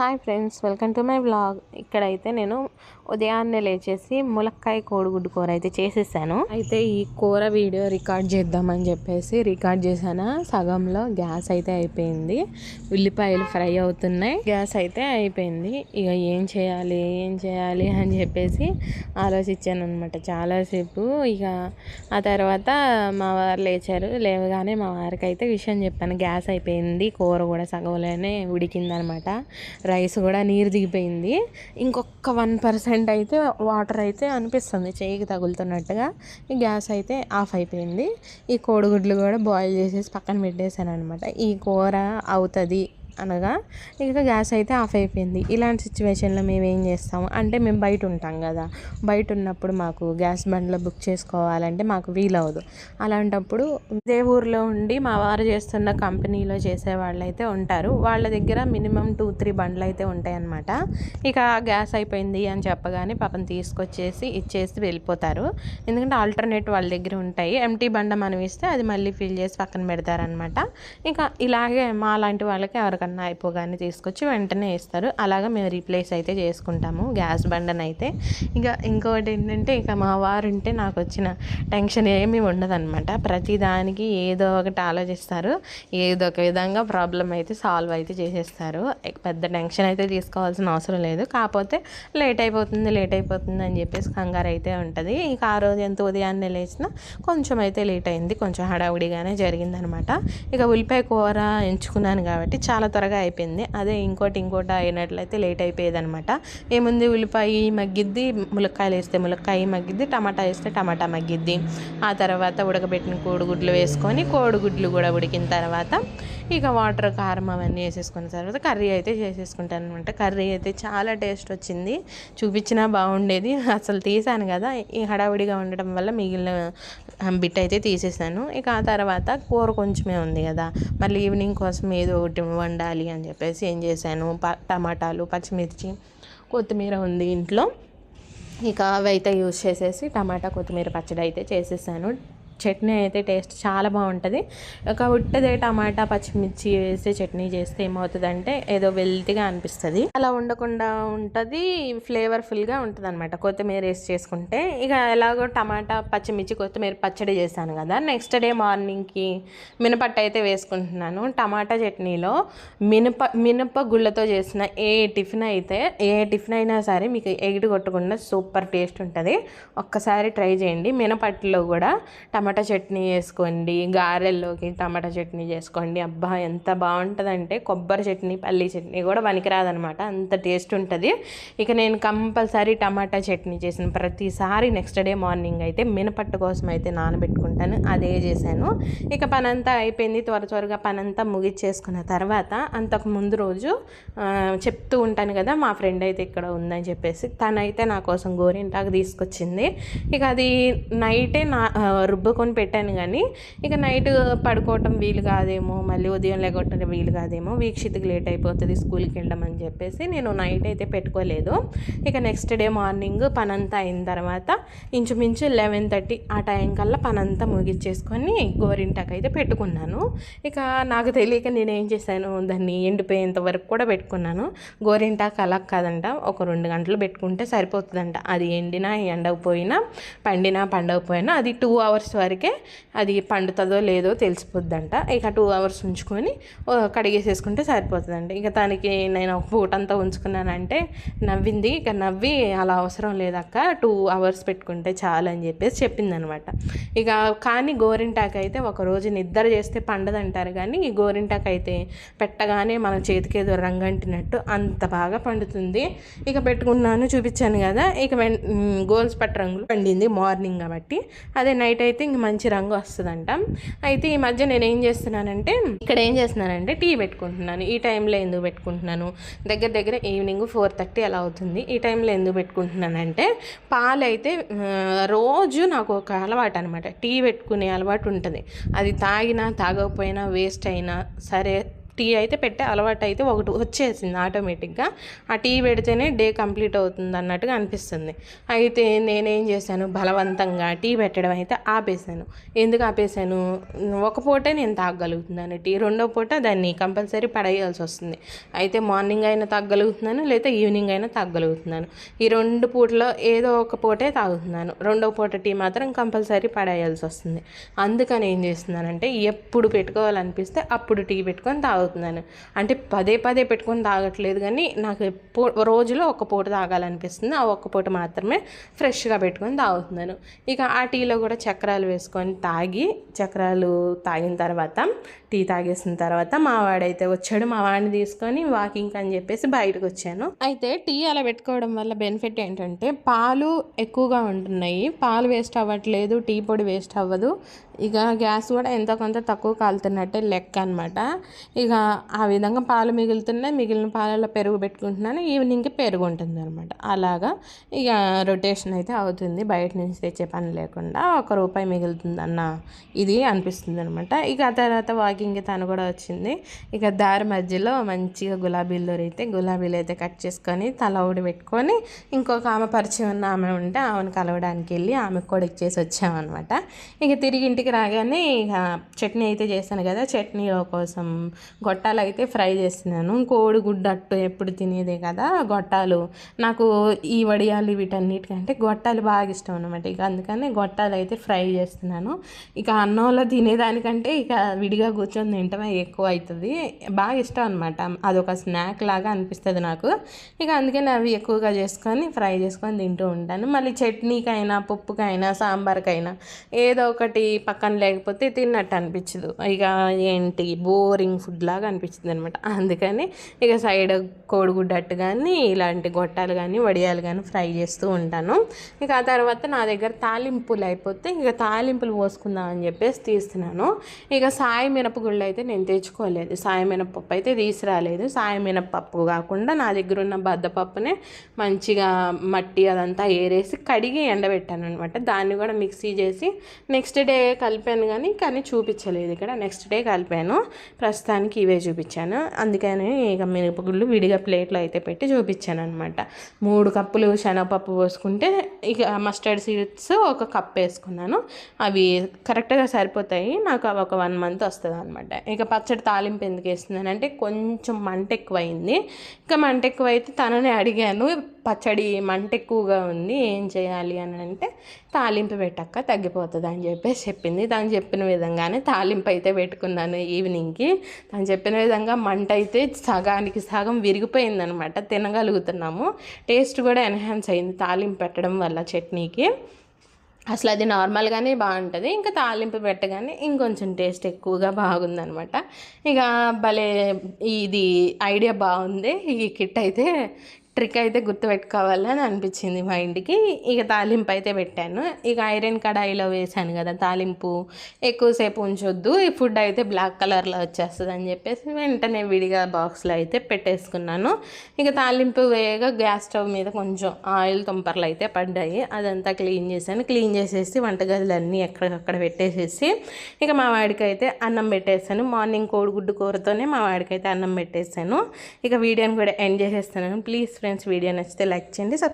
Hi friends welcome to my vlog. ఇక్కడైతే నేను ఉదయాన్నే లేచేసి ములక్కాయ కోడిగుడ్డు కూర అయితే చేసేసాను. అయితే ఈ కూర వీడియో రికార్డ్ చేద్దామని చెప్పేసి రికార్డ్ చేశాను. సగంలో గ్యాస్ అయితే అయిపోయింది. ఉల్లిపాయలు ఫ్రై అవుతున్నాయి. గ్యాస్ అయితే అయిపోయింది. ఇక ఏం చేయాలి ఏం చేయాలి అని చెప్పేసి ఆలోచించాను అనమాట చాలాసేపు. ఇక ఆ తర్వాత మా వారు లేచారు. లేవగానే మా వారికి అయితే విషయం చెప్పాను. గ్యాస్ అయిపోయింది కూర కూడా సగంలోనే ఉడికిందనమాట రైస్ కూడా నీరు దిగిపోయింది. ఇంకొక వన్ పర్సెంట్ అయితే వాటర్ అయితే అనిపిస్తుంది చేయికి తగులుతున్నట్టుగా. ఈ గ్యాస్ అయితే ఆఫ్ అయిపోయింది. ఈ కోడిగుడ్లు కూడా బాయిల్ చేసేసి పక్కన పెట్టేశాను అనమాట ఈ కూర అవుతుంది అనగా ఇక గ్యాస్ అయితే ఆఫ్ అయిపోయింది. ఇలాంటి సిచ్యువేషన్లో మేము ఏం చేస్తాము? అంటే మేము బయట ఉంటాం కదా. బయట ఉన్నప్పుడు మాకు గ్యాస్ బండ్లో బుక్ చేసుకోవాలంటే మాకు వీలవదు అలాంటప్పుడు ఇదే ఊర్లో ఉండి మా వారు చేస్తున్న కంపెనీలో చేసే వాళ్ళు అయితే ఉంటారు. వాళ్ళ దగ్గర మినిమం టూ త్రీ బండ్లు అయితే ఉంటాయన్నమాట. ఇక గ్యాస్ అయిపోయింది అని చెప్పగానే పాపం తీసుకొచ్చేసి ఇచ్చేసి వెళ్ళిపోతారు. ఎందుకంటే ఆల్టర్నేట్ వాళ్ళ దగ్గర ఉంటాయి. ఎంటీ బండ మనం ఇస్తే అది మళ్ళీ ఫిల్ చేసి పక్కన పెడతారనమాట ఇంకా ఇలాగే మా లాంటి వాళ్ళకి ఎవరికి కన్నా అయిపోగానే తీసుకొచ్చి వెంటనే ఇస్తారు అలాగా మేము రీప్లేస్ అయితే చేసుకుంటాము గ్యాస్ బండను అయితే ఇంకా ఇంకోటి ఏంటంటే ఇక మా వారు ఉంటే నాకు వచ్చిన టెన్షన్ ఏమీ ఉండదన్నమాట. ప్రతిదానికి ఏదో ఒకటి ఆలోచిస్తారు. ఏదో ఒక విధంగా ప్రాబ్లం అయితే సాల్వ్ అయితే చేసేస్తారు. పెద్ద టెన్షన్ అయితే తీసుకోవాల్సిన అవసరం లేదు. కాకపోతే లేట్ అయిపోతుంది లేట్ అయిపోతుంది అని చెప్పేసి కంగారు అయితే ఉంటుంది. ఇంకా ఆ రోజు ఎంత ఉదయాన్నే లేచినా కొంచెం అయితే లేట్ అయింది. కొంచెం హడావుడిగానే జరిగిందనమాట ఇక ఉల్లిపాయ కూర ఎంచుకున్నాను కాబట్టి చాలా త్వరగా అయిపోయింది. అదే ఇంకోటి ఇంకోటి అయినట్లయితే లేట్ అయిపోయేది అనమాట ఏముంది ఉల్లిపాయ మగ్గిద్ది ములక్కాయలు వేస్తే ములక్కాయ మగ్గిద్ది టమాటా వేస్తే టమాటా మగ్గిద్ది. ఆ తర్వాత ఉడకబెట్టిన కోడిగుడ్లు వేసుకొని కోడిగుడ్లు కూడా ఉడికిన తర్వాత ఇక వాటర్ కారం అవన్నీ వేసేసుకున్న తర్వాత కర్రీ అయితే చేసేసుకుంటాను అనమాట కర్రీ అయితే చాలా టేస్ట్ వచ్చింది. చూపించినా బాగుండేది. అసలు తీసాను కదా. ఈ హడావిడిగా ఉండటం వల్ల మిగిలిన బిట్ అయితే తీసేసాను. ఇక ఆ తర్వాత కూర కొంచెమే ఉంది కదా. మళ్ళీ ఈవినింగ్ కోసం ఏదో ఒకటి వండాలి అని చెప్పేసి ఏం చేశాను. టమాటాలు పచ్చిమిర్చి కొత్తిమీర ఉంది ఇంట్లో. ఇక అవి అయితే యూజ్ చేసేసి టమాటా కొత్తిమీర పచ్చడి అయితే చేసేసాను. చట్నీ అయితే టేస్ట్ చాలా బాగుంటుంది. ఒక ఉట్టదే టమాటా పచ్చిమిర్చి వేస్తే చట్నీ చేస్తే ఏమవుతుందంటే ఏదో వెల్తీగా అనిపిస్తుంది. అలా ఉండకుండా ఉంటుంది ఫ్లేవర్ఫుల్గా ఉంటుంది అనమాట కొత్తిమీర వేసి చేసుకుంటే ఇక ఎలాగో టమాటా పచ్చిమిర్చి కొత్తిమీర పచ్చడి చేశాను కదా నెక్స్ట్ డే మార్నింగ్కి మినపట్టు అయితే వేసుకుంటున్నాను. టమాటా చట్నీలో మినప మినప గుళ్ళతో చేసిన ఏ టిఫిన్ అయితే ఏ టిఫిన్ అయినా సరే మీకు ఎగిటి కొట్టకుండా సూపర్ టేస్ట్ ఉంటుంది. ఒక్కసారి ట్రై చేయండి. మినపట్టులో కూడా టమాటా టమాటా చట్నీ చేసుకోండి గారెల్లోకి టమాటా చట్నీ చేసుకోండి. అబ్బా ఎంత బాగుంటుందంటే కొబ్బరి చట్నీ పల్లీ చట్నీ కూడా పనికిరాదనమాట అంత టేస్ట్ ఉంటుంది. ఇక నేను కంపల్సరీ టమాటా చట్నీ చేసిన ప్రతిసారి నెక్స్ట్ డే మార్నింగ్ అయితే మినపట్టు కోసం అయితే నానబెట్టుకుంటాను. అదే చేశాను. ఇక పనంతా అయిపోయింది. త్వర త్వరగా పనంతా ముగిచ్చేసుకున్న తర్వాత అంతకు ముందు రోజు చెప్తూ ఉంటాను కదా మా ఫ్రెండ్ అయితే ఇక్కడ ఉందని చెప్పేసి తనైతే నా కోసం గోరింటాకు తీసుకొచ్చింది. ఇక అది నైటే నా రుబ్బు పెట్టుకొని పెట్టాను కానీ ఇక నైట్ పడుకోవటం వీలు కాదేమో మళ్ళీ ఉదయం లేకపోవటం వీలు కాదేమో వీక్షిత్కి లేట్ అయిపోతుంది స్కూల్కి వెళ్ళడం అని చెప్పేసి నేను నైట్ అయితే పెట్టుకోలేదు. ఇక నెక్స్ట్ డే మార్నింగ్ పనంతా అయిన తర్వాత ఇంచుమించు లెవెన్ థర్టీ ఆ టైం కల్లా పనంతా ముగిచ్చేసుకొని గోరింటాకు అయితే పెట్టుకున్నాను. ఇక నాకు తెలియక నేను ఏం చేశాను దాన్ని ఎండిపోయేంత వరకు కూడా పెట్టుకున్నాను. గోరింటాకు అలా కాదంట ఒక రెండు గంటలు పెట్టుకుంటే సరిపోతుందంట. అది ఎండినా ఎండకపోయినా పండినా పండకపోయినా అది టూ అవర్స్ వరకు వరకే అది పండుతుందో లేదో తెలిసిపోద్దంట. ఇక టూ అవర్స్ ఉంచుకొని కడిగేసేసుకుంటే సరిపోతుందండి. ఇక దానికి నేను ఒక పూట అంతా ఉంచుకున్నానంటే నవ్వింది. ఇక నవ్వి అలా అవసరం లేదక్క టూ అవర్స్ పెట్టుకుంటే చాలు అని చెప్పేసి చెప్పిందనమాట. ఇక కానీ గోరింటాకు అయితే ఒకరోజు నిద్ర చేస్తే పండదంటారు కానీ ఈ గోరింటాకు అయితే పెట్టగానే మన చేతికి ఏదో రంగంటినట్టు అంత బాగా పండుతుంది. ఇక పెట్టుకున్నాను చూపించాను కదా. ఇక గోల్స్ పట్టు రంగులు పండింది మార్నింగ్ కాబట్టి. అదే నైట్ అయితే ఇంక మంచి రంగు వస్తుందంట. అయితే ఈ మధ్య నేను ఏం చేస్తున్నానంటే ఇక్కడ ఏం చేస్తున్నానంటే టీ పెట్టుకుంటున్నాను. ఈ టైంలో ఎందుకు పెట్టుకుంటున్నాను? దగ్గర దగ్గర ఈవినింగ్ ఫోర్ థర్టీ అలా అవుతుంది. ఈ టైంలో ఎందుకు పెట్టుకుంటున్నానంటే పాలు అయితే రోజు నాకు ఒక అలవాటు అనమాట టీ పెట్టుకునే అలవాటు ఉంటుంది. అది తాగినా తాగకపోయినా వేస్ట్ అయినా సరే టీ అయితే పెట్టే అలవాటు అయితే ఒకటి వచ్చేసింది ఆటోమేటిక్గా. ఆ టీ పెడితేనే డే కంప్లీట్ అవుతుంది అన్నట్టుగా అనిపిస్తుంది. అయితే నేనేం చేశాను? బలవంతంగా టీ పెట్టడం అయితే ఆపేశాను. ఎందుకు ఆపేశాను? ఒక పూటే నేను తాగగలుగుతున్నాను టీ రెండో పూట దాన్ని కంపల్సరీ పడేయాల్సి వస్తుంది. అయితే మార్నింగ్ అయినా తాగగలుగుతున్నాను లేదా ఈవినింగ్ అయినా తాగగలుగుతున్నాను. ఈ రెండు పూటలో ఏదో ఒక పూటే తాగుతున్నాను. రెండో పూట టీ మాత్రం కంపల్సరీ పడేయాల్సి వస్తుంది. అందుకని ఏం చేస్తున్నానంటే ఎప్పుడు పెట్టుకోవాలనిపిస్తే అప్పుడు టీ పెట్టుకొని తాగుతున్నాను అంటే పదే పదే పెట్టుకొని తాగట్లేదు కానీ నాకు ఎప్పుడు రోజులో ఒక పూట తాగాలనిపిస్తుంది. ఆ ఒక్క పూట మాత్రమే ఫ్రెష్గా పెట్టుకొని తాగుతున్నాను. ఇక ఆ టీలో కూడా చక్రాలు వేసుకొని తాగి చక్రాలు తాగిన తర్వాత టీ తాగేసిన తర్వాత మా వాడైతే వచ్చాడు. మా వాడిని తీసుకొని వాకింగ్ అని చెప్పేసి బయటకు వచ్చాను. అయితే టీ అలా పెట్టుకోవడం వల్ల బెనిఫిట్ ఏంటంటే పాలు ఎక్కువగా ఉంటున్నాయి. పాలు వేస్ట్ అవ్వట్లేదు టీ పొడి వేస్ట్ అవ్వదు. ఇక గ్యాస్ కూడా ఎంతో కొంత తక్కువ కాలుతున్నట్టే లెక్క అనమాట ఇక ఆ విధంగా పాలు మిగులుతున్నాయి. మిగిలిన పాలలో పెరుగు పెట్టుకుంటున్నాను. ఈవినింగ్కి పెరుగు ఉంటుంది అనమాట అలాగా ఇక రొటేషన్ అయితే అవుతుంది. బయట నుంచి తెచ్చే పని లేకుండా ఒక రూపాయి మిగులుతుంది అన్న ఇది అనిపిస్తుంది అనమాట ఇక ఆ తర్వాత వాకింగ్కి తను కూడా వచ్చింది. ఇక దారి మధ్యలో మంచిగా గులాబీలు దొరికితే గులాబీలు అయితే కట్ చేసుకొని తల ఊడి పెట్టుకొని ఇంకొక ఆమె పరిచయం ఉన్న ఆమె ఉంటే ఆమెను కలవడానికి వెళ్ళి ఆమెకు కూడా ఇచ్చేసి వచ్చామన్నమాట. ఇక తిరిగి ఇంటికి రాగానే ఇక చట్నీ అయితే చేశాను కదా చట్నీ కోసం గొట్టాలు అయితే ఫ్రై చేస్తున్నాను. కోడిగుడ్డు అట్టు ఎప్పుడు తినేదే కదా గొట్టాలు. నాకు ఈ వడియాలు వీటన్నిటికంటే గొట్టాలు బాగా ఇష్టం అనమాట ఇక అందుకని గొట్టాలు అయితే ఫ్రై చేస్తున్నాను. ఇక అన్నంలో తినేదానికంటే ఇక విడిగా కూర్చొని తింటమే ఎక్కువ అవుతుంది బాగా ఇష్టం అనమాట అదొక స్నాక్ లాగా అనిపిస్తుంది నాకు. ఇక అందుకని అవి ఎక్కువగా చేసుకొని ఫ్రై చేసుకొని తింటూ ఉంటాను. మళ్ళీ చట్నీకైనా పప్పుకైనా సాంబార్కైనా ఏదో ఒకటి పక్కన లేకపోతే తిన్నట్టు అనిపించదు. ఇక ఏంటి? బోరింగ్ ఫుడ్ లాగా అనిపించింది అనమాట అందుకని ఇక సైడ్ కోడిగుడ్డట్టు కానీ ఇలాంటి గొట్టాలు కానీ వడియాలు కానీ ఫ్రై చేస్తూ ఉంటాను. ఇక ఆ తర్వాత నా దగ్గర తాలింపులు అయిపోతే ఇక తాలింపులు పోసుకుందాం అని చెప్పేసి తీస్తున్నాను. ఇక సాయి మినపగుళ్ళు అయితే నేను తెచ్చుకోలేదు. సాయి మినపప్పు అయితే తీసుకురాలేదు. సాయి మినపప్పు కాకుండా నా దగ్గర ఉన్న బద్దపప్పునే మంచిగా మట్టి అదంతా ఏరేసి కడిగి ఎండబెట్టాను అనమాట దాన్ని కూడా మిక్సీ చేసి నెక్స్ట్ డే కలిపాను కానీ కానీ చూపించలేదు ఇక్కడ. నెక్స్ట్ డే కలిపాను. ప్రస్తుతానికి ఇవే చూపించాను. అందుకని ఇక మినపగుళ్ళు విడిగా ప్లేట్లో అయితే పెట్టి చూపించాను అనమాట మూడు కప్పులు శనగపప్పు పోసుకుంటే ఇక మస్టర్డ్ సీడ్స్ ఒక కప్ వేసుకున్నాను. అవి కరెక్ట్గా సరిపోతాయి. నాకు అవి ఒక వన్ మంత్ వస్తుంది అనమాట ఇక పచ్చడి తాలింపు ఎందుకు వేస్తున్నాను అంటే కొంచెం మంట ఎక్కువ అయింది మంట ఎక్కువ అయితే తననే అడిగాను. పచ్చడి మంట ఎక్కువగా ఉంది ఏం చేయాలి అని అంటే తాలింపు పెట్టక్క తగ్గిపోతుంది అని చెప్పేసి చెప్పింది. తను చెప్పిన విధంగానే తాలింపు అయితే పెట్టుకున్నాను ఈవినింగ్కి. తను చెప్పిన విధంగా మంట అయితే సగానికి సగం విరిగిపోయిందనమాట తినగలుగుతున్నాము. టేస్ట్ కూడా ఎన్హాన్స్ అయింది తాలింపు పెట్టడం వల్ల చట్నీకి. అసలు అది నార్మల్గానే బాగుంటుంది ఇంకా తాలింపు పెట్టగానే ఇంకొంచెం టేస్ట్ ఎక్కువగా బాగుందనమాట. ఇక భలే ఇది ఐడియా బాగుంది ఈ కిట్ అయితే ట్రిక్ అయితే గుర్తుపెట్టుకోవాలని అనిపించింది మా ఇంటికి. ఇక తాలింపు అయితే పెట్టాను. ఇక ఐరన్ కడాయిలో వేసాను కదా తాలింపు ఎక్కువసేపు ఉంచొద్దు. ఈ ఫుడ్ అయితే బ్లాక్ కలర్లో వచ్చేస్తుంది అని చెప్పేసి వెంటనే విడిగా బాక్స్లో అయితే పెట్టేసుకున్నాను. ఇక తాలింపు వేయగా గ్యాస్ స్టవ్ మీద కొంచెం ఆయిల్ తుంపర్లు అయితే పడ్డాయి. అదంతా క్లీన్ చేశాను. క్లీన్ చేసేసి వంటగదులన్నీ ఎక్కడికక్కడ పెట్టేసేసి ఇక మా వాడికైతే అయితే అన్నం పెట్టేసాను మార్నింగ్ కోడిగుడ్డు కూరతోనే మా వాడికైతే అన్నం పెట్టేసాను ఇక వీడియోని కూడా ఎండ్ చేసేస్తాను ప్లీజ్ ఫ్రెండ్స్ వీడియో నచ్చితే లైక్ చేయండి